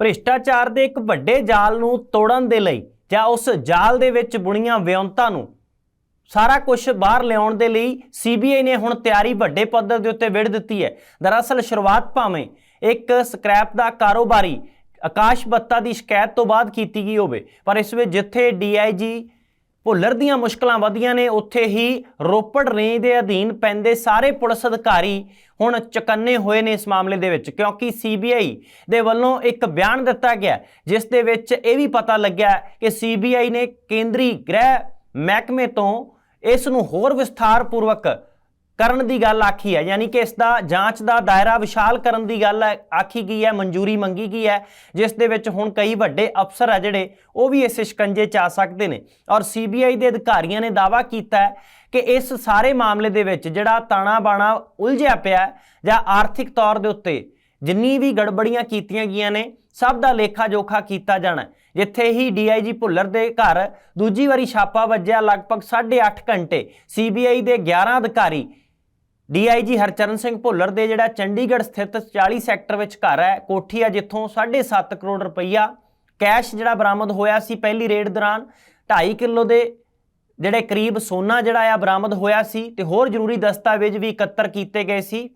ਭ੍ਰਿਸ਼ਟਾਚਾਰ ਦੇ ਇੱਕ ਵੱਡੇ ਜਾਲ ਨੂੰ ਤੋੜਨ ਦੇ ਲਈ ਜਾਂ ਉਸ ਜਾਲ ਦੇ ਵਿੱਚ ਬੁਣੀਆਂ ਵਿਉਂਤਾਂ ਨੂੰ ਸਾਰਾ ਕੁਝ ਬਾਹਰ ਲਿਆਉਣ ਦੇ ਲਈ ਸੀਬੀਆਈ ਨੇ ਹੁਣ ਤਿਆਰੀ ਵੱਡੇ ਪੱਧਰ ਦੇ ਉੱਤੇ ਵਿੜ ਦਿੱਤੀ ਹੈ। ਦਰਅਸਲ ਸ਼ੁਰੂਆਤ ਭਾਵੇਂ ਇੱਕ ਸਕ੍ਰੈਪ ਦਾ ਕਾਰੋਬਾਰੀ ਆਕਾਸ਼ ਬੱਤਾ ਦੀ ਸ਼ਿਕਾਇਤ ਤੋਂ ਬਾਅਦ ਕੀਤੀ ਗਈ ਹੋਵੇ, ਪਰ ਇਸ ਵਿੱਚ ਜਿੱਥੇ ਡੀਆਈਜੀ ਭੁੱਲਰ ਦੀਆਂ ਮੁਸ਼ਕਲਾਂ ਵਧੀਆਂ ਨੇ, ਉੱਥੇ ਹੀ ਰੋਪੜ ਰੇਂਜ ਦੇ ਅਧੀਨ ਪੈਂਦੇ ਸਾਰੇ ਪੁਲਿਸ ਅਧਿਕਾਰੀ ਹੁਣ ਚਕੰਨੇ ਹੋਏ ਨੇ ਇਸ ਮਾਮਲੇ ਦੇ ਵਿੱਚ, ਕਿਉਂਕਿ ਸੀਬੀਆਈ ਦੇ ਵੱਲੋਂ ਇੱਕ ਬਿਆਨ ਦਿੱਤਾ ਗਿਆ ਜਿਸ ਦੇ ਵਿੱਚ ਇਹ ਵੀ ਪਤਾ ਲੱਗਿਆ ਕਿ ਸੀਬੀਆਈ ਨੇ ਕੇਂਦਰੀ ਗ੍ਰਹਿ ਮਹਿਕਮੇ ਤੋਂ ਇਸ ਨੂੰ ਹੋਰ ਵਿਸਥਾਰਪੂਰਵਕ ਕਰਨ ਦੀ ਗੱਲ ਆਖੀ ਹੈ, ਯਾਨੀ ਕਿ ਇਸ ਦਾ ਜਾਂਚ ਦਾ ਦਾਇਰਾ ਵਿਸ਼ਾਲ ਕਰਨ ਦੀ ਗੱਲ ਆਖੀ ਗਈ ਹੈ, ਮਨਜ਼ੂਰੀ ਮੰਗੀ ਗਈ ਹੈ, ਜਿਸ ਦੇ ਵਿੱਚ ਹੁਣ ਕਈ ਵੱਡੇ ਅਫਸਰ ਆ ਜਿਹੜੇ ਉਹ ਵੀ ਇਸ ਸ਼ਿਕੰਜੇ ਚ ਆ ਸਕਦੇ ਨੇ। ਔਰ ਸੀਬੀਆਈ ਦੇ ਅਧਿਕਾਰੀਆਂ ਨੇ ਦਾਅਵਾ ਕੀਤਾ ਹੈ ਕਿ ਇਸ ਸਾਰੇ ਮਾਮਲੇ ਦੇ ਵਿੱਚ ਜਿਹੜਾ ਤਾਣਾ ਬਾਣਾ ਉਲਝਿਆ ਪਿਆ ਜਾਂ ਆਰਥਿਕ ਤੌਰ ਦੇ ਉੱਤੇ ਜਿੰਨੀ ਵੀ ਗੜਬੜੀਆਂ ਕੀਤੀਆਂ ਗਈਆਂ ਨੇ, ਸਭ ਦਾ ਲੇਖਾ ਜੋਖਾ ਕੀਤਾ ਜਾਣਾ ਜਿੱਥੇ ਹੀ ਡੀਆਈਜੀ ਭੁੱਲਰ ਦੇ ਘਰ ਦੂਜੀ ਵਾਰੀ ਛਾਪਾ ਵੱਜਿਆ, ਲਗਭਗ 8.5 ਘੰਟੇ ਸੀਬੀਆਈ ਦੇ 11 ਅਧਿਕਾਰੀ ਡੀਆਈਜੀ ਹਰਚਰਨ ਸਿੰਘ ਭੁੱਲਰ ਦੇ ਜਿਹੜਾ ਚੰਡੀਗੜ੍ਹ ਸਥਿਤ 40 ਸੈਕਟਰ ਵਿੱਚ ਘਰ ਹੈ, ਕੋਠੀ ਆ ਜਿੱਥੋਂ 7.5 ਕਰੋੜ ਰੁਪਈਆ ਕੈਸ਼ ਜਿਹੜਾ ਬਰਾਮਦ ਹੋਇਆ ਸੀ ਪਹਿਲੀ ਰੇਡ ਦੌਰਾਨ 2.5 ਕਿਲੋ ਦੇ ਜਿਹੜੇ ਕਰੀਬ ਸੋਨਾ ਜਿਹੜਾ ਆ ਬਰਾਮਦ ਹੋਇਆ ਸੀ ਤੇ ਹੋਰ ਜ਼ਰੂਰੀ ਦਸਤਾਵੇਜ਼ ਵੀ ਇਕੱਤਰ ਕੀਤੇ ਗਏ ਸੀ।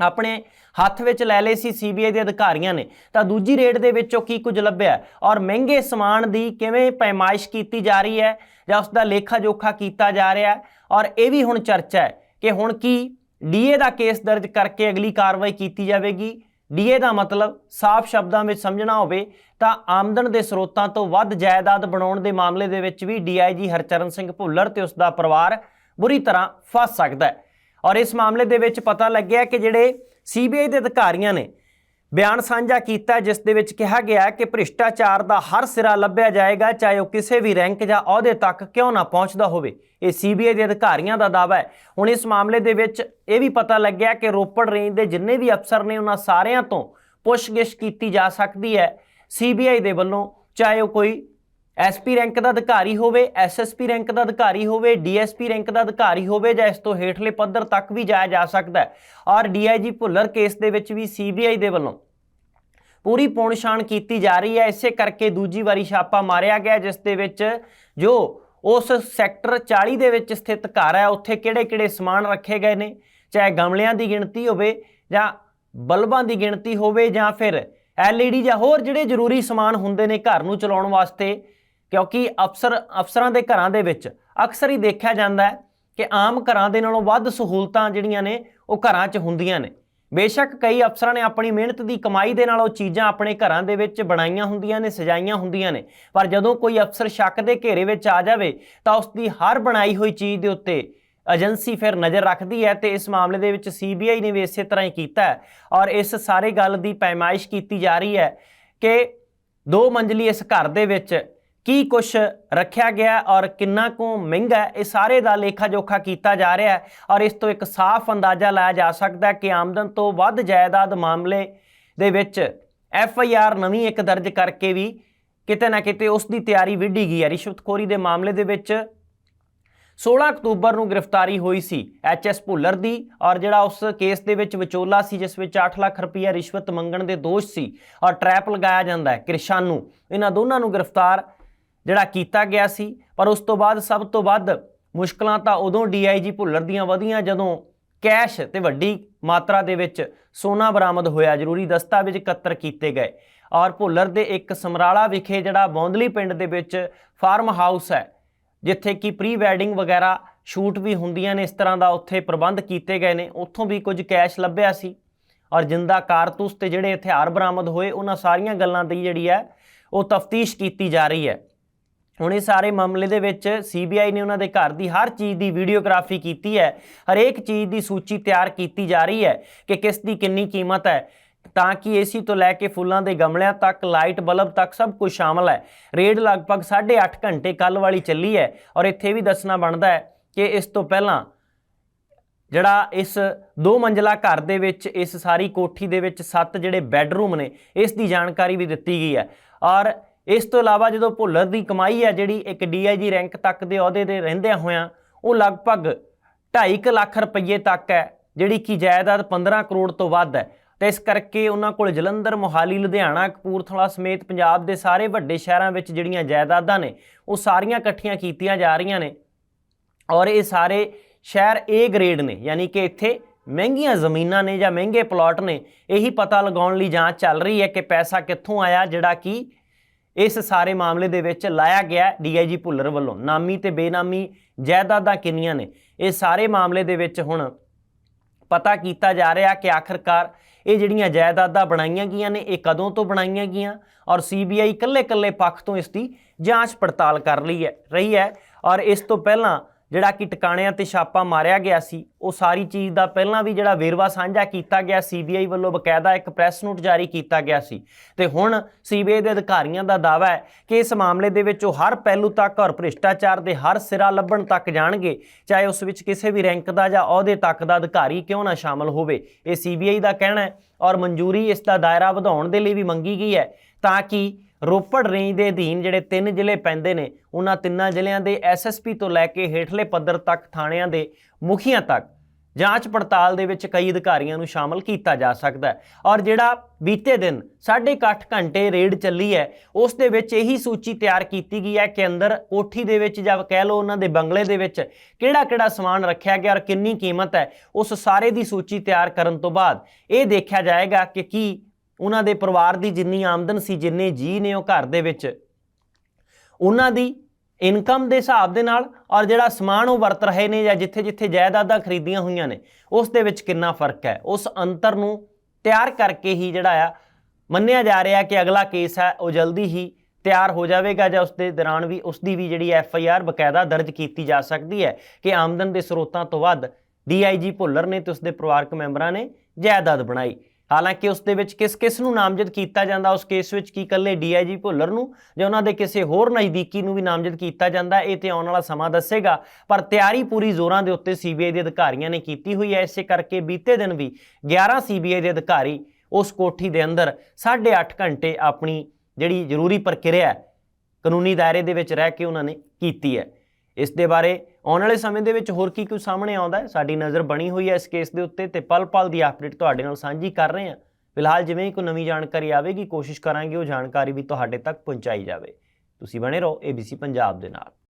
ਆਪਣੇ ਹੱਥ ਵਿੱਚ ਲੈ ਲਏ ਸੀ ਸੀਬੀਆਈ ਦੇ ਅਧਿਕਾਰੀਆਂ ਨੇ। ਤਾਂ ਦੂਜੀ ਰੇਡ ਦੇ ਵਿੱਚੋਂ ਕੀ ਕੁਝ ਲੱਭਿਆ ਔਰ ਮਹਿੰਗੇ ਸਮਾਨ ਦੀ ਕਿਵੇਂ ਪੈਮਾਇਸ਼ ਕੀਤੀ ਜਾ ਰਹੀ ਹੈ ਜਾਂ ਉਸ ਦਾ ਲੇਖਾ ਜੋਖਾ ਕੀਤਾ ਜਾ ਰਿਹਾ ਔਰ ਇਹ ਵੀ ਹੁਣ ਚਰਚਾ ਹੈ ਕਿ ਹੁਣ ਕੀ ਡੀਏ ਦਾ ਕੇਸ ਦਰਜ ਕਰਕੇ ਅਗਲੀ ਕਾਰਵਾਈ ਕੀਤੀ ਜਾਵੇਗੀ? ਡੀਏ ਦਾ ਮਤਲਬ ਸਾਫ਼ ਸ਼ਬਦਾਂ ਵਿੱਚ ਸਮਝਣਾ ਹੋਵੇ ਤਾਂ ਆਮਦਨ ਦੇ ਸਰੋਤਾਂ ਤੋਂ ਵੱਧ ਜਾਇਦਾਦ ਬਣਾਉਣ ਦੇ ਮਾਮਲੇ ਦੇ ਵਿੱਚ ਵੀ D I G Harcharan Singh Bhullar ਤੇ ਉਸ ਦਾ ਪਰਿਵਾਰ ਬੁਰੀ ਤਰ੍ਹਾਂ ਫਸ ਸਕਦਾ ਹੈ। ਔਰ ਇਸ ਮਾਮਲੇ ਦੇ ਵਿੱਚ ਪਤਾ ਲੱਗਿਆ ਕਿ ਜਿਹੜੇ ਸੀਬੀਆਈ ਦੇ ਅਧਿਕਾਰੀਆਂ ਨੇ ਬਿਆਨ ਸਾਂਝਾ ਕੀਤਾ, ਜਿਸ ਦੇ ਵਿੱਚ ਕਿਹਾ ਗਿਆ ਕਿ ਭ੍ਰਿਸ਼ਟਾਚਾਰ ਦਾ ਹਰ ਸਿਰਾ ਲੱਭਿਆ ਜਾਏਗਾ, ਚਾਹੇ ਉਹ ਕਿਸੇ ਵੀ ਰੈਂਕ ਜਾਂ ਅਹੁਦੇ ਤੱਕ ਕਿਉਂ ਨਾ ਪਹੁੰਚਦਾ ਹੋਵੇ। ਇਹ ਸੀਬੀਆਈ ਦੇ ਅਧਿਕਾਰੀਆਂ ਦਾ ਦਾਅਵਾ ਹੈ। ਹੁਣ ਇਸ ਮਾਮਲੇ ਦੇ ਵਿੱਚ ਇਹ ਵੀ ਪਤਾ ਲੱਗਿਆ ਕਿ ਰੋਪੜ ਰੇਂਜ ਦੇ ਜਿੰਨੇ ਵੀ ਅਫਸਰ ਨੇ, ਉਹਨਾਂ ਸਾਰਿਆਂ ਤੋਂ ਪੁੱਛਗਿੱਛ ਕੀਤੀ ਜਾ ਸਕਦੀ ਹੈ। ਸੀਬੀਆਈ ਦੇ ਵੱਲੋਂ ਚਾਹੇ ਉਹ ਕੋਈ ਐਸਪੀ ਰੈਂਕ ਦਾ ਅਧਿਕਾਰੀ ਹੋਵੇ ਐਸਐਸਪੀ ਰੈਂਕ ਦਾ ਅਧਿਕਾਰੀ ਹੋਵੇ ਡੀਐਸਪੀ ਰੈਂਕ ਦਾ ਅਧਿਕਾਰੀ ਹੋਵੇ ਜਾਂ ਇਸ ਤੋਂ ਹੇਠਲੇ ਪੱਧਰ ਤੱਕ ਵੀ ਜਾਇਆ ਜਾ ਸਕਦਾ ਹੈ। ਔਰ ਡੀਆਈਜੀ ਭੁੱਲਰ ਕੇਸ ਦੇ ਵਿੱਚ ਵੀ ਸੀਬੀਆਈ ਦੇ ਵੱਲੋਂ ਪੂਰੀ ਪੌਣਛਾਣ ਕੀਤੀ ਜਾ ਰਹੀ ਹੈ। ਇਸੇ ਕਰਕੇ ਦੂਜੀ ਵਾਰੀ ਛਾਪਾ ਮਾਰਿਆ ਗਿਆ, ਜਿਸ ਦੇ ਵਿੱਚ ਜੋ ਉਸ ਸੈਕਟਰ 40 ਦੇ ਵਿੱਚ ਸਥਿਤ ਘਰ ਹੈ, ਉੱਥੇ ਕਿਹੜੇ-ਕਿਹੜੇ ਸਮਾਨ ਰੱਖੇ ਗਏ ਨੇ? ਚਾਹੇ ਗਮਲਿਆਂ ਦੀ ਗਿਣਤੀ ਹੋਵੇ ਜਾਂ ਬਲਬਾਂ ਦੀ ਗਿਣਤੀ ਹੋਵੇ ਜਾਂ ਫਿਰ ਐਲਈਡੀ ਜਾਂ ਹੋਰ ਜਿਹੜੇ ਜ਼ਰੂਰੀ ਸਮਾਨ ਹੁੰਦੇ ਨੇ ਘਰ ਨੂੰ ਚਲਾਉਣ ਵਾਸਤੇ, ਕਿਉਂਕਿ ਅਫਸਰ, ਅਫਸਰਾਂ ਦੇ ਘਰਾਂ ਦੇ ਵਿੱਚ ਅਕਸਰ ਹੀ ਦੇਖਿਆ ਜਾਂਦਾ ਹੈ ਕਿ ਆਮ ਘਰਾਂ ਦੇ ਨਾਲੋਂ ਵੱਧ ਸਹੂਲਤਾਂ ਜਿਹੜੀਆਂ ਨੇ, ਉਹ ਘਰਾਂ 'ਚ ਹੁੰਦੀਆਂ ਨੇ। ਬੇਸ਼ੱਕ ਕਈ ਅਫਸਰਾਂ ਨੇ ਆਪਣੀ ਮਿਹਨਤ ਦੀ ਕਮਾਈ ਦੇ ਨਾਲ ਉਹ ਚੀਜ਼ਾਂ ਆਪਣੇ ਘਰਾਂ ਦੇ ਵਿੱਚ ਬਣਾਈਆਂ ਹੁੰਦੀਆਂ ਨੇ, ਸਜਾਈਆਂ ਹੁੰਦੀਆਂ ਨੇ। ਪਰ ਜਦੋਂ ਕੋਈ ਅਫਸਰ ਸ਼ੱਕ ਦੇ ਘੇਰੇ ਵਿੱਚ ਆ ਜਾਵੇ, ਤਾਂ ਉਸ ਦੀ ਹਰ ਬਣਾਈ ਹੋਈ ਚੀਜ਼ ਦੇ ਉੱਤੇ ਏਜੰਸੀ ਫਿਰ ਨਜ਼ਰ ਰੱਖਦੀ ਹੈ ਤੇ ਇਸ ਮਾਮਲੇ ਦੇ ਵਿੱਚ ਸੀਬੀਆਈ ਨੇ ਵੀ ਇਸੇ ਤਰ੍ਹਾਂ ਹੀ ਕੀਤਾ ਹੈ। ਔਰ ਇਸ ਸਾਰੇ ਗੱਲ ਦੀ ਪੈਮਾਇਸ਼ ਕੀਤੀ ਜਾ ਰਹੀ ਹੈ ਕਿ ਦੋ ਮੰਜ਼ਲੀ ਇਸ ਘਰ ਦੇ ਵਿੱਚ ਕੀ ਕੁਝ ਰੱਖਿਆ ਗਿਆ ਔਰ ਕਿੰਨਾ ਕੁ ਮਹਿੰਗਾ ਇਹ ਸਾਰੇ ਦਾ ਲੇਖਾ ਜੋਖਾ ਕੀਤਾ ਜਾ ਰਿਹਾ ਹੈ ਔਰ ਇਸ ਤੋਂ ਇੱਕ ਸਾਫ਼ ਅੰਦਾਜ਼ਾ ਲਾਇਆ ਜਾ ਸਕਦਾ ਹੈ ਕਿ ਆਮਦਨ ਤੋਂ ਵੱਧ ਜਾਇਦਾਦ ਮਾਮਲੇ ਦੇ ਵਿੱਚ ਐਫ ਆਈ ਆਰ ਨਵੀਂ ਇੱਕ ਦਰਜ ਕਰਕੇ ਵੀ ਕਿਤੇ ਨਾ ਕਿਤੇ ਉਸ ਦੀ ਤਿਆਰੀ ਵਿੱਢੀ ਗਈ ਹੈ। ਰਿਸ਼ਵਤਖੋਰੀ ਦੇ ਮਾਮਲੇ ਦੇ ਵਿੱਚ 16 ਅਕਤੂਬਰ ਨੂੰ ਗ੍ਰਿਫਤਾਰੀ ਹੋਈ ਸੀ ਐਚ ਐਸ ਭੁੱਲਰ ਦੀ ਔਰ ਜਿਹੜਾ ਉਸ ਕੇਸ ਦੇ ਵਿੱਚ ਵਿਚੋਲਾ ਸੀ, ਜਿਸ ਵਿੱਚ 8 ਲੱਖ ਰੁਪਈਆ ਰਿਸ਼ਵਤ ਮੰਗਣ ਦੇ ਦੋਸ਼ ਸੀ ਔਰ ਟਰੈਪ ਲਗਾਇਆ ਜਾਂਦਾ ਹੈ। ਨੂੰ ਇਹਨਾਂ ਦੋਨਾਂ ਨੂੰ ਗ੍ਰਿਫਤਾਰ ਜਿਹੜਾ ਕੀਤਾ ਗਿਆ ਸੀ, ਪਰ ਉਸ ਤੋਂ ਬਾਅਦ, ਸਭ ਤੋਂ ਵੱਧ ਮੁਸ਼ਕਲਾਂ ਤਾਂ ਉਦੋਂ ਡੀਆਈਜੀ ਭੁੱਲਰ ਦੀਆਂ ਵਧੀਆਂ, ਜਦੋਂ ਕੈਸ਼ ਤੇ ਵੱਡੀ ਮਾਤਰਾ ਦੇ ਵਿੱਚ ਸੋਨਾ ਬਰਾਮਦ ਹੋਇਆ, ਜ਼ਰੂਰੀ ਦਸਤਾਵੇਜ਼ ਇਕੱਤਰ ਕੀਤੇ ਗਏ। ਔਰ ਭੁੱਲਰ ਦੇ ਇੱਕ ਸਮਰਾਲਾ ਵਿਖੇ ਜਿਹੜਾ ਬੌਂਦਲੀ ਪਿੰਡ ਦੇ ਵਿੱਚ ਫਾਰਮ ਹਾਊਸ ਹੈ, ਜਿੱਥੇ ਕਿ ਪ੍ਰੀ ਵੈਡਿੰਗ ਵਗੈਰਾ ਸ਼ੂਟ ਵੀ ਹੁੰਦੀਆਂ ਨੇ, ਇਸ ਤਰ੍ਹਾਂ ਦਾ ਉੱਥੇ ਪ੍ਰਬੰਧ ਕੀਤੇ ਗਏ ਨੇ, ਉੱਥੋਂ ਵੀ ਕੁਝ ਕੈਸ਼ ਲੱਭਿਆ ਸੀ। ਔਰ ਜਿੰਦਾ ਕਾਰਤੂਸ ਤੇ ਜਿਹੜੇ ਹਥਿਆਰ ਬਰਾਮਦ ਹੋਏ, ਉਹਨਾਂ ਸਾਰੀਆਂ ਗੱਲਾਂ ਦੀ ਜਿਹੜੀ ਹੈ, ਉਹ ਤਫਤੀਸ਼ ਕੀਤੀ ਜਾ ਰਹੀ ਹੈ। ਹੁਣ ਇਹ ਸਾਰੇ ਮਾਮਲੇ ਦੇ ਵਿੱਚ ਸੀਬੀਆਈ ਨੇ ਉਹਨਾਂ ਦੇ ਘਰ ਦੀ ਹਰ ਚੀਜ਼ ਦੀ ਵੀਡੀਓਗ੍ਰਾਫੀ ਕੀਤੀ ਹੈ, ਹਰੇਕ ਚੀਜ਼ ਦੀ ਸੂਚੀ ਤਿਆਰ ਕੀਤੀ ਜਾ ਰਹੀ ਹੈ ਕਿ ਕਿਸ ਦੀ ਕਿੰਨੀ ਕੀਮਤ ਹੈ, ਤਾਂ ਕਿ ਏਸੀ ਤੋਂ ਲੈ ਕੇ ਫੁੱਲਾਂ ਦੇ ਗਮਲਿਆਂ ਤੱਕ, ਲਾਈਟ ਬਲਬ ਤੱਕ ਸਭ ਕੁਝ ਸ਼ਾਮਲ ਹੈ। ਰੇਡ ਲਗਭਗ 8.5 ਘੰਟੇ ਕੱਲ ਵਾਲੀ ਚੱਲੀ ਹੈ ਔਰ ਇੱਥੇ ਵੀ ਦੱਸਣਾ ਬਣਦਾ ਹੈ ਕਿ ਇਸ ਤੋਂ ਪਹਿਲਾਂ ਜਿਹੜਾ ਇਸ ਦੋ ਮੰਜ਼ਲਾ ਘਰ ਦੇ ਵਿੱਚ, ਇਸ ਸਾਰੀ ਕੋਠੀ ਦੇ ਵਿੱਚ ਸੱਤ ਜਿਹੜੇ ਬੈੱਡਰੂਮ ਨੇ, ਇਸ ਦੀ ਜਾਣਕਾਰੀ ਵੀ ਦਿੱਤੀ ਗਈ ਹੈ ਔਰ ਇਸ ਤੋਂ ਇਲਾਵਾ ਜਦੋਂ ਭੁੱਲਰ ਦੀ ਕਮਾਈ ਹੈ ਜਿਹੜੀ ਇੱਕ ਡੀਆਈਜੀ ਰੈਂਕ ਤੱਕ ਦੇ ਅਹੁਦੇ ਦੇ ਰਹਿੰਦਿਆਂ ਹੋਇਆਂ, ਉਹ ਲਗਭਗ 2.5 ਲੱਖ ਰੁਪਏ ਤੱਕ ਹੈ, ਜਿਹੜੀ ਕਿ ਜਾਇਦਾਦ 15 ਕਰੋੜ ਤੋਂ ਵੱਧ ਹੈ। ਤੇ ਇਸ ਕਰਕੇ ਉਹਨਾਂ ਕੋਲ ਜਲੰਧਰ, ਮੋਹਾਲੀ, ਲੁਧਿਆਣਾ, ਕਪੂਰਥਲਾ ਸਮੇਤ ਪੰਜਾਬ ਦੇ ਸਾਰੇ ਵੱਡੇ ਸ਼ਹਿਰਾਂ ਵਿੱਚ ਜਿਹੜੀਆਂ ਜਾਇਦਾਦਾਂ ਨੇ, ਉਹ ਸਾਰੀਆਂ ਇਕੱਠੀਆਂ ਕੀਤੀਆਂ ਜਾ ਰਹੀਆਂ ਨੇ। ਔਰ ਇਹ ਸਾਰੇ ਸ਼ਹਿਰ A ਗ੍ਰੇਡ ਨੇ, ਯਾਨੀ ਕਿ ਇੱਥੇ ਮਹਿੰਗੀਆਂ ਜ਼ਮੀਨਾਂ ਨੇ ਜਾਂ ਮਹਿੰਗੇ ਪਲਾਟ ਨੇ, ਇਹੀ ਪਤਾ ਲਗਾਉਣ ਲਈ ਜਾਂਚ ਚੱਲ ਰਹੀ ਹੈ ਕਿ ਪੈਸਾ ਕਿੱਥੋਂ ਆਇਆ, ਜਿਹੜਾ ਕਿ ਇਸ ਸਾਰੇ ਮਾਮਲੇ ਦੇ ਵਿੱਚ ਲਾਇਆ ਗਿਆ ਡੀਆਈਜੀ ਭੁੱਲਰ ਵੱਲੋਂ। ਨਾਮੀ ਤੇ ਬੇਨਾਮੀ ਜਾਇਦਾਦਾਂ ਕਿੰਨੀਆਂ ਨੇ? ਇਹ ਸਾਰੇ ਮਾਮਲੇ ਦੇ ਵਿੱਚ ਹੁਣ ਪਤਾ ਕੀਤਾ ਜਾ ਰਿਹਾ ਕਿ ਆਖਰਕਾਰ ਇਹ ਜਿਹੜੀਆਂ ਜਾਇਦਾਦਾਂ ਬਣਾਈਆਂ ਗਈਆਂ ਨੇ, ਇਹ ਕਦੋਂ ਤੋਂ ਬਣਾਈਆਂ ਗਈਆਂ ਔਰ ਸੀਬੀਆਈ ਇਕੱਲੇ-ਇਕੱਲੇ ਪੱਖ ਤੋਂ ਇਸ ਦੀ ਜਾਂਚ ਪੜਤਾਲ ਕਰ ਲਈ ਹੈ, ਰਹੀ ਹੈ ਔਰ ਇਸ ਤੋਂ ਪਹਿਲਾਂ ਜਿਹੜਾ ਕਿ ਟਿਕਾਣਿਆਂ ਤੇ ਛਾਪਾ ਮਾਰਿਆ ਗਿਆ ਸੀ, ਉਹ ਸਾਰੀ ਚੀਜ਼ ਦਾ ਪਹਿਲਾਂ ਵੀ ਜਿਹੜਾ ਵੇਰਵਾ ਸਾਂਝਾ ਕੀਤਾ ਗਿਆ ਸੀਬੀਆਈ ਵੱਲੋਂ ਬਕਾਇਦਾ ਇੱਕ ਪ੍ਰੈਸ ਨੋਟ ਜਾਰੀ ਕੀਤਾ ਗਿਆ ਸੀ। ਤੇ ਹੁਣ ਸੀਬੀਆਈ ਦੇ ਅਧਿਕਾਰੀਆਂ ਦਾ ਦਾਅਵਾ ਹੈ ਕਿ ਇਸ ਮਾਮਲੇ ਦੇ ਵਿੱਚ ਉਹ ਹਰ ਪਹਿਲੂ ਤੱਕ ਔਰ ਭ੍ਰਿਸ਼ਟਾਚਾਰ ਦੇ ਹਰ ਸਿਰਾ ਲੱਭਣ ਤੱਕ ਜਾਣਗੇ, ਚਾਹੇ ਉਸ ਵਿੱਚ ਕਿਸੇ ਵੀ ਰੈਂਕ ਦਾ ਜਾਂ ਅਹੁਦੇ ਤੱਕ ਦਾ ਅਧਿਕਾਰੀ ਕਿਉਂ ਨਾ ਸ਼ਾਮਲ ਹੋਵੇ। ਇਹ ਸੀਬੀਆਈ ਦਾ ਕਹਿਣਾ ਹੈ ਔਰ ਮਨਜ਼ੂਰੀ ਇਸ ਦਾ ਦਾਇਰਾ ਵਧਾਉਣ ਦੇ ਲਈ ਵੀ ਮੰਗੀ ਗਈ ਹੈ, ਤਾਂ ਕਿ ਰੋਪੜ ਰੇਂਜ ਦੇ ਅਧੀਨ ਜਿਹੜੇ ਤਿੰਨ ਜ਼ਿਲ੍ਹੇ ਪੈਂਦੇ ਨੇ, ਉਹਨਾਂ ਤਿੰਨਾਂ ਜ਼ਿਲ੍ਹਿਆਂ ਦੇ ਐਸਐਸਪੀ ਤੋਂ ਲੈ ਕੇ ਹੇਠਲੇ ਪੱਧਰ ਤੱਕ ਥਾਣਿਆਂ ਦੇ ਮੁਖੀਆਂ ਤੱਕ ਜਾਂਚ ਪੜਤਾਲ ਦੇ ਵਿੱਚ ਕਈ ਅਧਿਕਾਰੀਆਂ ਨੂੰ ਸ਼ਾਮਲ ਕੀਤਾ ਜਾ ਸਕਦਾ ਹੈ। ਔਰ ਜਿਹੜਾ ਬੀਤੇ ਦਿਨ 8.5 ਘੰਟੇ ਰੇਡ ਚੱਲੀ ਹੈ, ਉਸ ਦੇ ਵਿੱਚ ਇਹੀ ਸੂਚੀ ਤਿਆਰ ਕੀਤੀ ਗਈ ਹੈ ਕਿ ਅੰਦਰ ਕੋਠੀ ਦੇ ਵਿੱਚ ਜਾਂ ਕਹਿ ਲਓ ਉਹਨਾਂ ਦੇ ਬੰਗਲੇ ਦੇ ਵਿੱਚ ਕਿਹੜਾ-ਕਿਹੜਾ ਸਮਾਨ ਰੱਖਿਆ ਗਿਆ ਔਰ ਕਿੰਨੀ ਕੀਮਤ ਹੈ, ਉਸ ਸਾਰੇ ਦੀ ਸੂਚੀ ਤਿਆਰ ਕਰਨ ਤੋਂ ਬਾਅਦ ਇਹ ਦੇਖਿਆ ਜਾਏਗਾ ਕਿ ਕੀ ਉਹਨਾਂ ਦੇ ਪਰਿਵਾਰ ਦੀ ਜਿੰਨੀ ਆਮਦਨ ਸੀ, ਜਿੰਨੇ ਜੀ ਨੇ ਉਹ ਘਰ ਦੇ ਵਿੱਚ, ਉਹਨਾਂ ਦੀ ਇਨਕਮ ਦੇ ਹਿਸਾਬ ਦੇ ਨਾਲ ਔਰ ਜਿਹੜਾ ਸਮਾਨ ਉਹ ਵਰਤ ਰਹੇ ਨੇ ਜਾਂ ਜਿੱਥੇ-ਜਿੱਥੇ ਜਾਇਦਾਦਾਂ ਖਰੀਦੀਆਂ ਹੋਈਆਂ ਨੇ, ਉਸ ਦੇ ਵਿੱਚ ਕਿੰਨਾ ਫ਼ਰਕ ਹੈ? ਉਸ ਅੰਤਰ ਨੂੰ ਤਿਆਰ ਕਰਕੇ ਹੀ ਜਿਹੜਾ ਆ, ਮੰਨਿਆ ਜਾ ਰਿਹਾ ਕਿ ਅਗਲਾ ਕੇਸ ਹੈ, ਉਹ ਜਲਦੀ ਹੀ ਤਿਆਰ ਹੋ ਜਾਵੇਗਾ ਜਾਂ ਉਸ ਦੇ ਦੌਰਾਨ ਵੀ ਉਸ ਦੀ ਵੀ ਜਿਹੜੀ ਐਫ ਆਈ ਆਰ ਬਕਾਇਦਾ ਦਰਜ ਕੀਤੀ ਜਾ ਸਕਦੀ ਹੈ ਕਿ ਆਮਦਨ ਦੇ ਸਰੋਤਾਂ ਤੋਂ ਵੱਧ ਡੀਆਈਜੀ ਭੁੱਲਰ ਨੇ ਤੇ ਉਸ ਦੇ ਪਰਿਵਾਰਕ ਮੈਂਬਰਾਂ ਨੇ ਜਾਇਦਾਦ ਬਣਾਈ। ਹਾਲਾਂਕਿ ਉਸ ਦੇ ਵਿੱਚ ਕਿਸ ਕਿਸ ਨੂੰ ਨਾਮਜ਼ਦ ਕੀਤਾ ਜਾਂਦਾ, ਉਸ ਕੇਸ ਵਿੱਚ ਕੀ ਇਕੱਲੇ ਡੀਆਈਜੀ ਭੁੱਲਰ ਨੂੰ ਜਾਂ ਉਹਨਾਂ ਦੇ ਕਿਸੇ ਹੋਰ ਨਜ਼ਦੀਕੀ ਨੂੰ ਵੀ ਨਾਮਜ਼ਦ ਕੀਤਾ ਜਾਂਦਾ, ਇਹ ਤੇ ਆਉਣ ਵਾਲਾ ਸਮਾਂ ਦੱਸੇਗਾ। ਪਰ ਤਿਆਰੀ ਪੂਰੀ ਜ਼ੋਰਾਂ ਦੇ ਉੱਤੇ ਸੀਬੀਆਈ ਦੇ ਅਧਿਕਾਰੀਆਂ ਨੇ ਕੀਤੀ ਹੋਈ ਹੈ, ਇਸੇ ਕਰਕੇ ਬੀਤੇ ਦਿਨ ਵੀ 11 ਸੀਬੀਆਈ ਦੇ ਅਧਿਕਾਰੀ ਉਸ ਕੋਠੀ ਦੇ ਅੰਦਰ 8.5 ਘੰਟੇ ਆਪਣੀ ਜਿਹੜੀ ਜ਼ਰੂਰੀ ਪ੍ਰਕਿਰਿਆ ਕਾਨੂੰਨੀ ਦਾਇਰੇ ਦੇ ਵਿੱਚ ਰਹਿ ਕੇ ਉਹਨਾਂ ਨੇ ਕੀਤੀ ਹੈ। ਇਸ ਦੇ ਬਾਰੇ ਆਉਣ ਵਾਲੇ ਸਮੇਂ ਦੇ ਵਿੱਚ ਹੋਰ ਕੀ ਕੁਝ ਸਾਹਮਣੇ ਆਉਂਦਾ ਹੈ? ਸਾਡੀ ਨਜ਼ਰ ਬਣੀ ਹੋਈ ਹੈ ਇਸ ਕੇਸ ਦੇ ਉੱਤੇ ਤੇ ਪਲ-ਪਲ ਦੀ ਅਪਡੇਟ ਤੁਹਾਡੇ ਨਾਲ ਸਾਂਝੀ ਕਰ ਰਹੇ ਹਾਂ। ਫਿਲਹਾਲ ਜਿਵੇਂ ਹੀ ਕੋਈ ਨਵੀਂ ਜਾਣਕਾਰੀ ਆਵੇਗੀ, ਕੋਸ਼ਿਸ਼ ਕਰਾਂਗੇ ਉਹ ਜਾਣਕਾਰੀ ਵੀ ਤੁਹਾਡੇ ਤੱਕ ਪਹੁੰਚਾਈ ਜਾਵੇ। ਤੁਸੀਂ ਬਣੇ ਰਹੋ ABC ਪੰਜਾਬ ਦੇ ਨਾਲ।